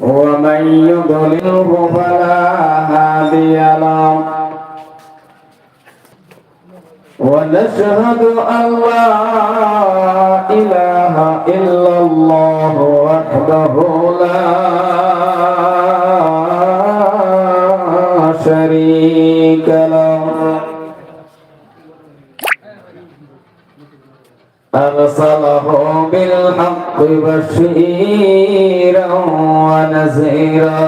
ومن يضلله فلا هادي له. ونشهد أن لا إله إلا الله وحده لا أرسله بالحق بشيرا ونذيرا.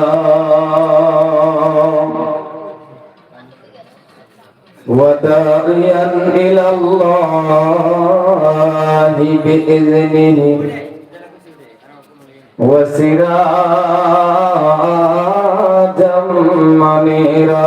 وداعيا إلى الله بإذنه وسراجا منيرا.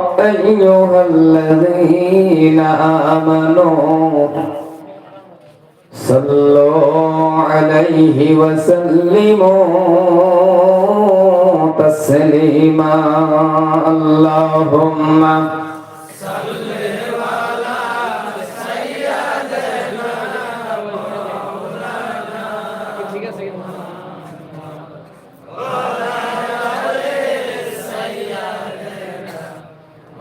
أيها الذين آمنوا. صلوا عليه وسلموا تسليما. اللهم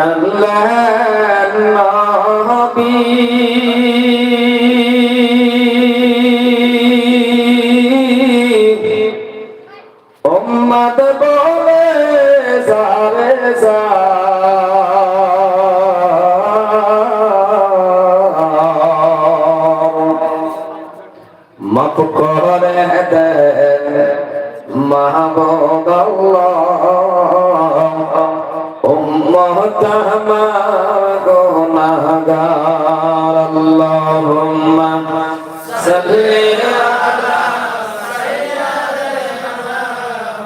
কাল্লান নবী উম্মত বলে সারে মাফ করে দেন মাহবুব دار اللهم صل على سيدنا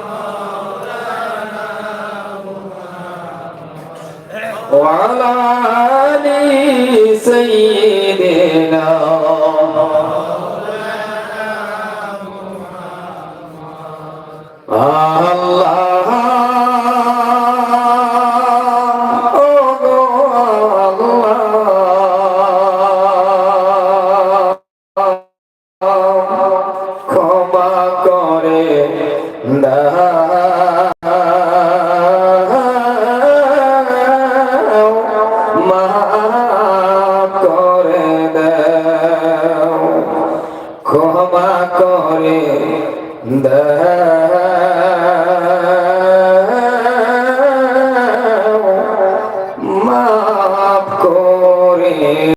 مولانا وعلى آل سيدنا করে মা